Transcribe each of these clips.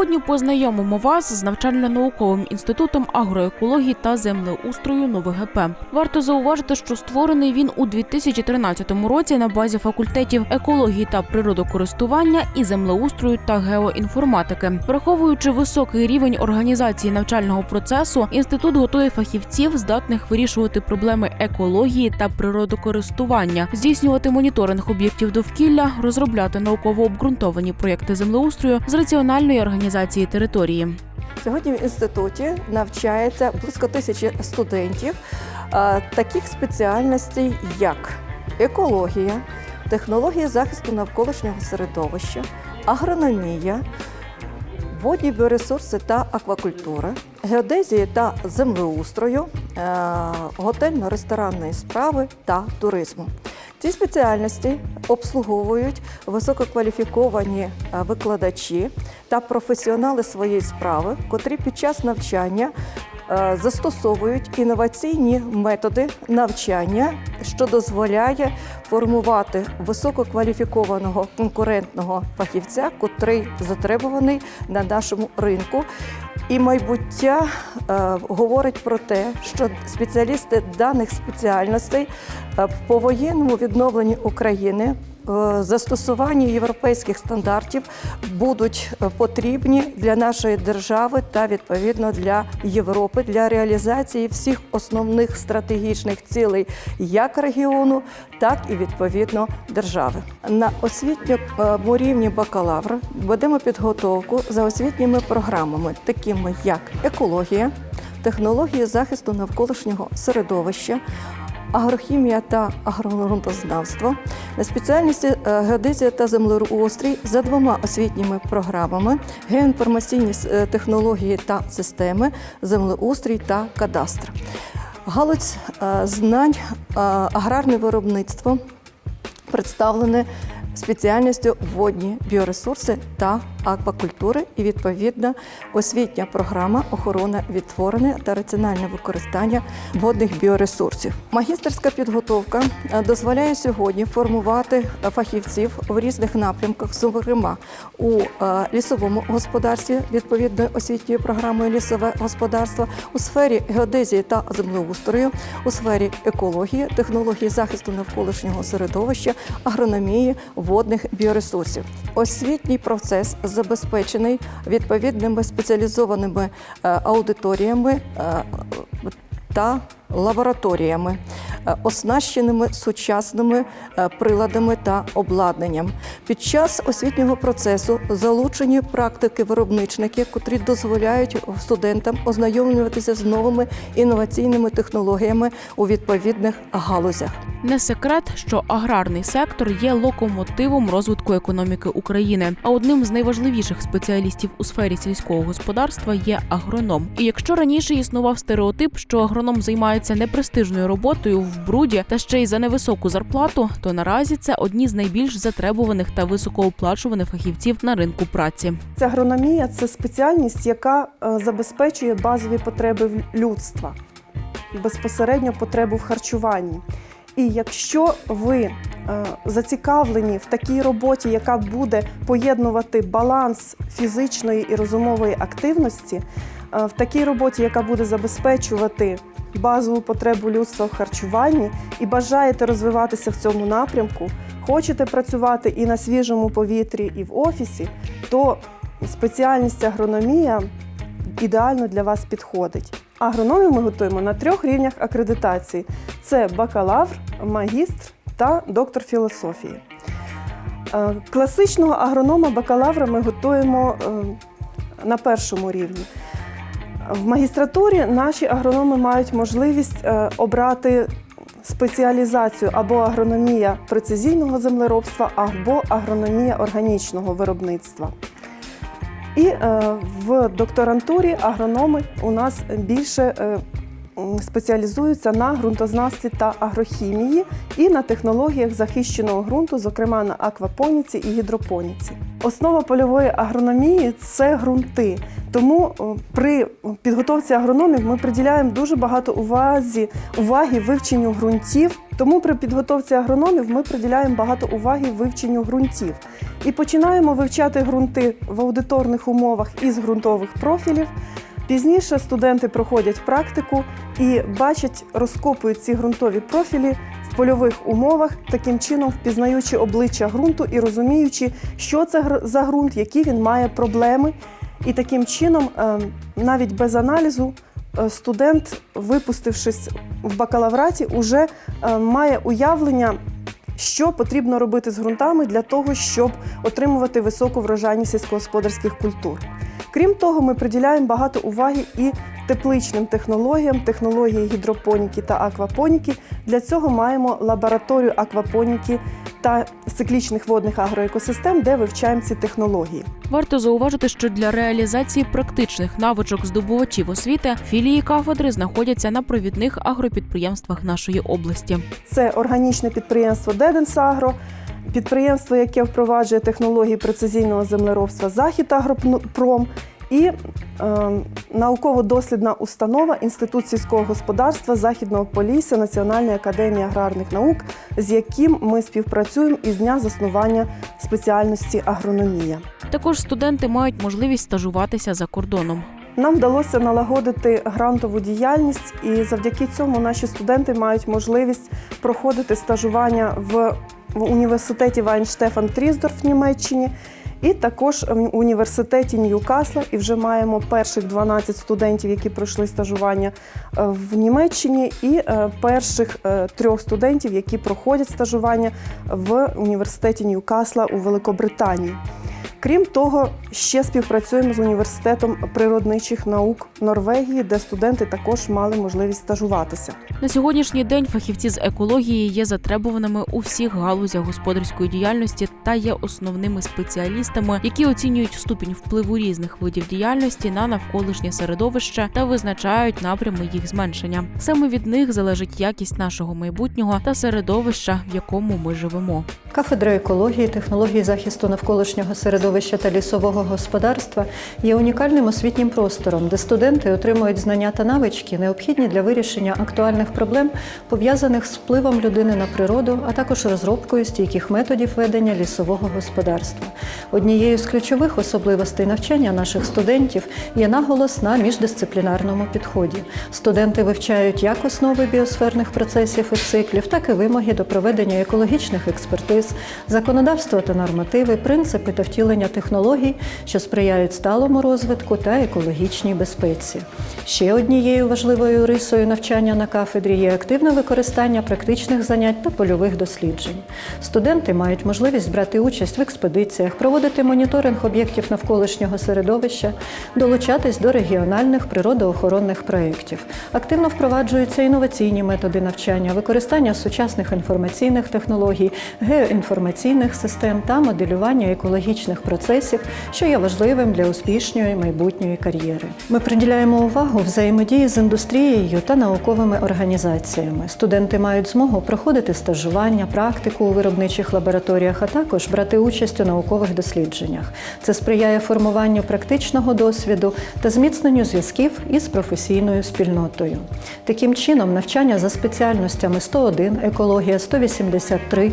Сьогодні познайомимо вас з навчально-науковим інститутом агроекології та землеустрою Нове ГП. Варто зауважити, що створений він у 2013 році на базі факультетів екології та природокористування і землеустрою та геоінформатики. Враховуючи високий рівень організації навчального процесу, інститут готує фахівців, здатних вирішувати проблеми екології та природокористування, здійснювати моніторинг об'єктів довкілля, розробляти науково обґрунтовані проєкти землеустрою з раціональної організації території. Сьогодні в інституті навчається близько тисячі студентів таких спеціальностей, як екологія, технології захисту навколишнього середовища, агрономія, водні біоресурси та аквакультура, геодезії та землеустрою, е, готельно-ресторанної справи та туризму. Ці спеціальності обслуговують висококваліфіковані е, викладачі та професіонали своєї справи, котрі під час навчання е, застосовують інноваційні методи навчання, що дозволяє формувати висококваліфікованого конкурентного фахівця, котрий затребуваний на нашому ринку. І майбуття е, говорить про те, що спеціалісти даних спеціальностей е, в повоєнному відновленні України. Е, Застосуванні європейських стандартів будуть е, потрібні для нашої держави та відповідно для Європи для реалізації всіх основних стратегічних цілей як регіону, так і відповідно держави. На освітньому рівні бакалавра ведемо підготовку за освітніми програмами, такими як екологія, технології захисту навколишнього середовища. Агрохімія та агрогрунтознавство на спеціальності е, геодезія та землеустрій за двома освітніми програмами: геоінформаційні е, технології та системи, землеустрій та кадастр. Галузь е, знань аграрне виробництво представлене спеціальністю водні біоресурси та аквакультури і відповідна освітня програма охорона відтворення та раціональне використання водних біоресурсів. Магістерська підготовка е, дозволяє сьогодні формувати фахівців в різних напрямках, зокрема у е, лісовому господарстві відповідною освітньою програмою лісове господарство, у сфері геодезії та землеустрою, у сфері екології, технології захисту навколишнього середовища, агрономії, водних біоресурсів. Освітній процес забезпечений відповідними спеціалізованими е, аудиторіями е, та лабораторіями, оснащеними сучасними е, приладами та обладнанням. Під час освітнього процесу залучені практики виробничники, котрі дозволяють студентам ознайомлюватися з новими інноваційними технологіями у відповідних галузях. Не секрет, що аграрний сектор є локомотивом розвитку економіки України. А одним з найважливіших спеціалістів у сфері сільського господарства є агроном. І якщо раніше існував стереотип, що агроном займається непрестижною роботою в бруді та ще й за невисоку зарплату, то наразі це одні з найбільш затребуваних та високооплачуваних фахівців на ринку праці. Ця агрономія це спеціальність, яка е, забезпечує базові потреби людства, безпосередньо потребу в харчуванні. І якщо ви е, зацікавлені в такій роботі, яка буде поєднувати баланс фізичної і розумової активності, е, в такій роботі, яка буде забезпечувати базову потребу людства в харчуванні, і бажаєте розвиватися в цьому напрямку, хочете працювати і на свіжому повітрі, і в офісі, то спеціальність агрономія ідеально для вас підходить. Агрономію ми готуємо на трьох рівнях акредитації: це бакалавр, магістр та доктор філософії. Е, Класичного агронома бакалавра ми готуємо е, на першому рівні. В магістратурі наші агрономи мають можливість е, обрати спеціалізацію або агрономія прецизійного землеробства, або агрономія органічного виробництва. І е, в докторантурі агрономи у нас більше е, спеціалізуються на ґрунтознавстві та агрохімії і на технологіях захищеного ґрунту, зокрема на аквапоніці і гідропоніці. Основа польової агрономії це ґрунти. Тому при підготовці агрономів ми приділяємо дуже багато увазі, уваги вивченню ґрунтів. Тому при підготовці агрономів ми приділяємо багато уваги вивченню ґрунтів. І починаємо вивчати ґрунти в аудиторних умовах із ґрунтових профілів. Пізніше студенти проходять практику і бачать, розкопують ці ґрунтові профілі в польових умовах, таким чином впізнаючи обличчя ґрунту і розуміючи, що це за ґрунт, які він має проблеми. І таким чином, е, навіть без аналізу, е, студент, випустившись в бакалавраті, уже е, має уявлення, що потрібно робити з ґрунтами для того, щоб отримувати високу врожайність сільськогосподарських культур. Крім того, ми приділяємо багато уваги і тепличним технологіям, технології гідропоніки та аквапоніки. Для цього маємо лабораторію аквапоніки та циклічних водних агроекосистем, де вивчаємо ці технології. Варто зауважити, що для реалізації практичних навичок здобувачів освіти філії кафедри знаходяться на провідних агропідприємствах нашої області. Це органічне підприємство Деденсагро, підприємство, яке впроваджує технології прецизійного землеробства Захід Агропром і е, науково-дослідна установа Інститут сільського господарства Західного Полісся Національної академії аграрних наук, з яким ми співпрацюємо із дня заснування спеціальності агрономія. Також студенти мають можливість стажуватися за кордоном. Нам вдалося налагодити грантову діяльність, і завдяки цьому наші студенти мають можливість проходити стажування в, в університеті Вайнштефан Трісдорф в Німеччині. І також в університеті Ньюкасла, і вже маємо перших 12 студентів, які пройшли стажування е, в Німеччині, і е, перших е, трьох студентів, які проходять стажування в університеті Ньюкасла у Великобританії. Крім того, ще співпрацюємо з університетом природничих наук Норвегії, де студенти також мали можливість стажуватися. На сьогоднішній день фахівці з екології є затребуваними у всіх галузях господарської діяльності та є основними спеціалістами, які оцінюють ступінь впливу різних видів діяльності на навколишнє середовище та визначають напрями їх зменшення. Саме від них залежить якість нашого майбутнього та середовища, в якому ми живемо. Кафедра екології, технології захисту навколишнього середовища та лісового господарства є унікальним освітнім простором, де студенти отримують знання та навички, необхідні для вирішення актуальних проблем, пов'язаних з впливом людини на природу, а також розробкою стійких методів ведення лісового господарства. Однією з ключових особливостей навчання наших студентів є наголос на міждисциплінарному підході. Студенти вивчають як основи біосферних процесів і циклів, так і вимоги до проведення екологічних експертиз, законодавство та нормативи, принципи та втілення технологій, що сприяють сталому розвитку та екологічній безпеці. Ще однією важливою рисою навчання на кафедрі є активне використання практичних занять та польових досліджень. Студенти мають можливість брати участь в експедиціях, проводити моніторинг об'єктів навколишнього середовища, долучатись до регіональних природоохоронних проєктів. Активно впроваджуються інноваційні методи навчання, використання сучасних інформаційних технологій, геоінформаційних систем та моделювання екологічних процесів, що є важливим для успішної майбутньої кар'єри. Ми приділяємо увагу взаємодії з індустрією та науковими організаціями. Студенти мають змогу проходити стажування, практику у виробничих лабораторіях, а також брати участь у наукових дослідженнях. Це сприяє формуванню практичного досвіду та зміцненню зв'язків із професійною спільнотою. Таким чином, навчання за спеціальностями 101, екологія 183,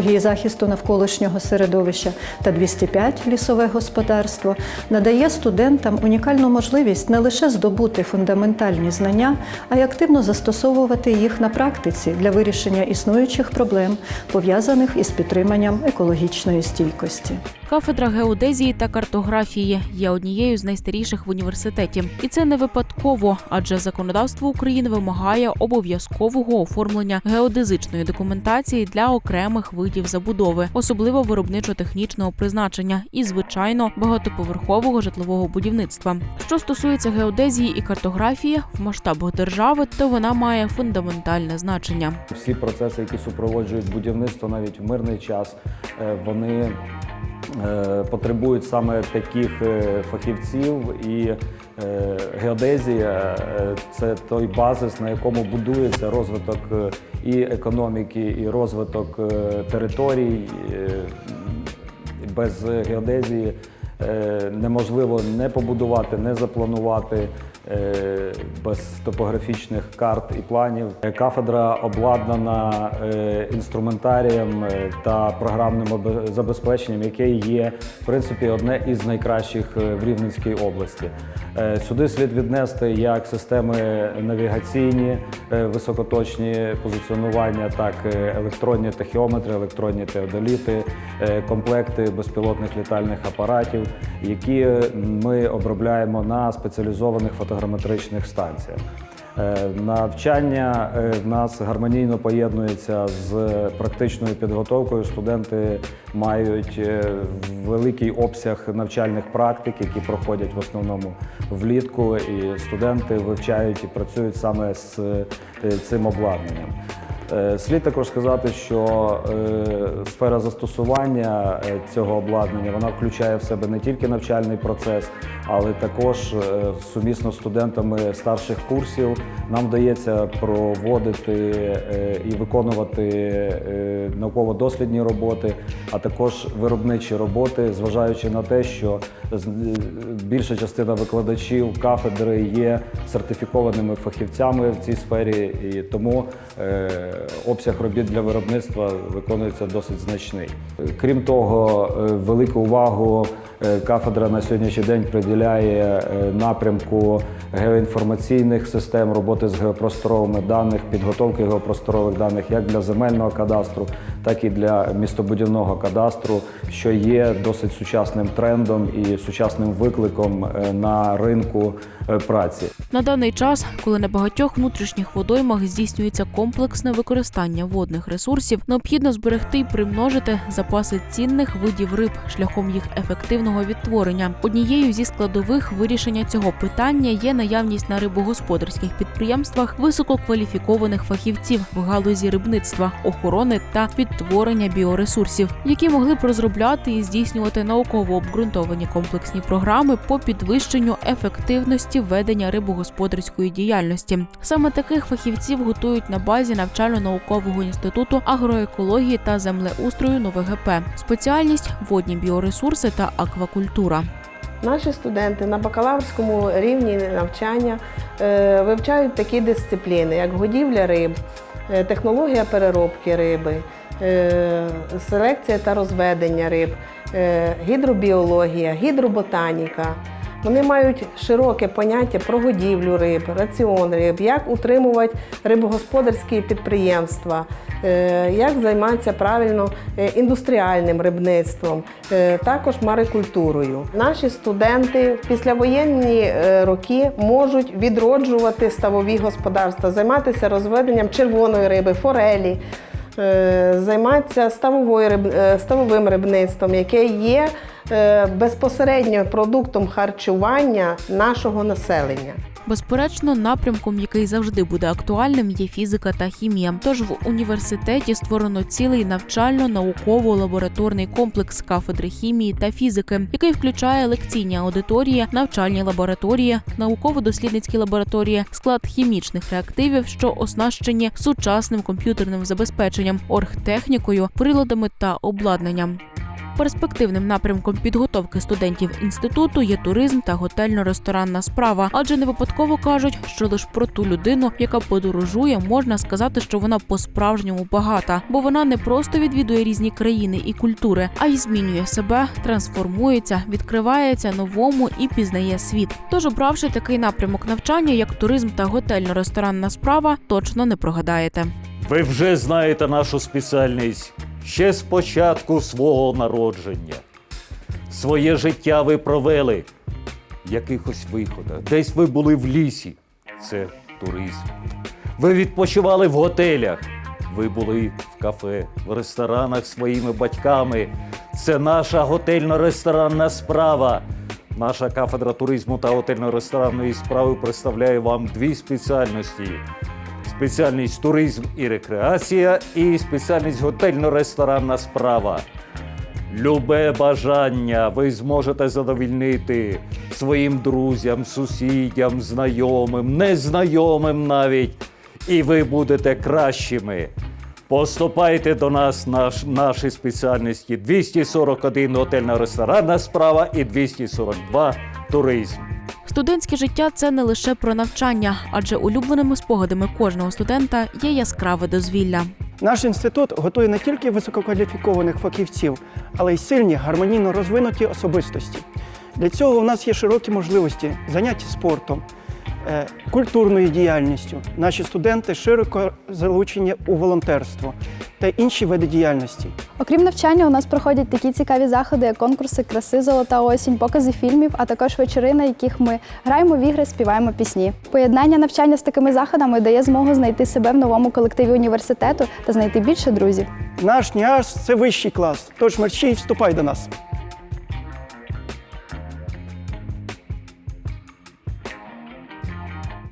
технології захисту навколишнього середовища та 205 лісове господарство надає студентам унікальну можливість не лише здобути фундаментальні знання, а й активно застосовувати їх на практиці для вирішення існуючих проблем, пов'язаних із підтриманням екологічної стійкості. Кафедра геодезії та картографії є однією з найстаріших в університеті, і це не випадково, адже законодавство України вимагає обов'язкового оформлення геодезичної документації для окремих видів забудови, особливо виробничо-технічного призначення і, звичайно, багатоповерхового житлового будівництва. Що стосується геодезії і картографії в масштабах держави, то вона має фундаментальне значення. Всі процеси, які супроводжують будівництво навіть в мирний час, е, вони потребують саме таких е, фахівців, і е, геодезія е, це той базис, на якому будується розвиток е, і економіки, і розвиток е, територій. Е, Без геодезії е, неможливо не побудувати, не запланувати е, без топографічних карт і планів. Е, Кафедра обладнана е, інструментарієм е, та програмним забезпеченням, яке є в принципі одне із найкращих е, в Рівненській області. Е, Сюди слід віднести як системи навігаційні, е, високоточні позиціонування, так е, електронні тахіометри, електронні теодоліти, е, комплекти безпілотних літальних апаратів, які е, ми обробляємо на спеціалізованих фотограметричних станціях. Е, Навчання е, в нас гармонійно поєднується з практичною підготовкою. Студенти мають е, великий обсяг навчальних практик, які проходять в основному влітку, і студенти вивчають і працюють саме з цим обладнанням. Слід також сказати, що сфера застосування цього обладнання вона включає в себе не тільки навчальний процес, але також е, сумісно з студентами старших курсів нам вдається проводити е, і виконувати е, науково-дослідні роботи, а також виробничі роботи, зважаючи на те, що більша частина викладачів кафедри є сертифікованими фахівцями в цій сфері, і тому обсяг робіт для виробництва виконується досить значний. Крім того, велику увагу кафедра на сьогоднішній день приділяє е, напрямку геоінформаційних систем, роботи з геопросторовими даних, підготовки геопросторових даних як для земельного кадастру, так і для містобудівного кадастру, що є досить сучасним трендом і сучасним викликом е, на ринку е, праці. На даний час, коли на багатьох внутрішніх водоймах здійснюється комплексне використання водних ресурсів, необхідно зберегти і примножити запаси цінних видів риб шляхом їх ефективного відтворення. Однією зі складових вирішення цього питання є наявність на рибогосподарських підприємствах висококваліфікованих фахівців в галузі рибництва, охорони та відтворення біоресурсів, які могли б розробляти і здійснювати науково обґрунтовані комплексні програми по підвищенню ефективності ведення рибогосподарської діяльності. Саме таких фахівців готують на базі навчально-наукового інституту агроекології та землеустрою НовГП. Спеціальність водні біоресурси та аквакультура. Наші студенти на бакалаврському рівні навчання е, вивчають такі дисципліни, як годівля риб, е, технологія переробки риби, селекція та розведення риб, е, гідробіологія, гідроботаніка. Вони мають широке поняття про годівлю риб, раціон риб, як утримувати рибогосподарські підприємства, е, як займатися правильно е, індустріальним рибництвом, е, також марикультурою. Наші студенти в післявоєнні е, роки можуть відроджувати ставові господарства, займатися розведенням червоної риби, форелі. Е, Займатися е, ставовим рибництвом, яке є е, безпосередньо продуктом харчування нашого населення. Безперечно, напрямком, який завжди буде актуальним, є фізика та хімія. Тож в університеті створено цілий навчально-науково-лабораторний комплекс кафедри хімії та фізики, який включає лекційні аудиторії, навчальні лабораторії, науково-дослідницькі лабораторії, склад хімічних реактивів, що оснащені сучасним комп'ютерним забезпеченням, оргтехнікою, приладами та обладнанням. Перспективним напрямком підготовки студентів інституту є туризм та готельно-ресторанна справа, адже не випадково кажуть, що лише про ту людину, яка подорожує, можна сказати, що вона по-справжньому багата, бо вона не просто відвідує різні країни і культури, а й змінює себе, трансформується, відкривається новому і пізнає світ. Тож, обравши такий напрямок навчання, як туризм та готельно-ресторанна справа, точно не прогадаєте. Ви вже знаєте нашу спеціальність ще з початку свого народження. Своє життя ви провели в якихось виходах. Десь ви були в лісі. Це туризм. Ви відпочивали в готелях. Ви були в кафе, в ресторанах своїми батьками. Це наша готельно-ресторанна справа. Наша кафедра туризму та готельно-ресторанної справи представляє вам дві спеціальності спеціальність туризм і рекреація і спеціальність готельно-ресторанна справа. Любе бажання ви зможете задовільнити своїм друзям, сусідям, знайомим, незнайомим навіть, і ви будете кращими. Поступайте до нас наш, наші спеціальності 241 готельно-ресторанна справа і 242 туризм. Студентське життя це не лише про навчання, адже улюбленими спогадами кожного студента є яскраве дозвілля. Наш інститут готує не тільки висококваліфікованих фахівців, але й сильні, гармонійно розвинуті особистості. Для цього у нас є широкі можливості заняття спортом, е, культурною діяльністю. Наші студенти широко залучені у волонтерство та інші види діяльності. Окрім навчання, у нас проходять такі цікаві заходи, як конкурси краси Золота осінь, покази фільмів, а також вечори, на яких ми граємо в ігри, співаємо пісні. Поєднання навчання з такими заходами дає змогу знайти себе в новому колективі університету та знайти більше друзів. Наш НІАШ – це вищий клас, тож мерщій вступай до нас.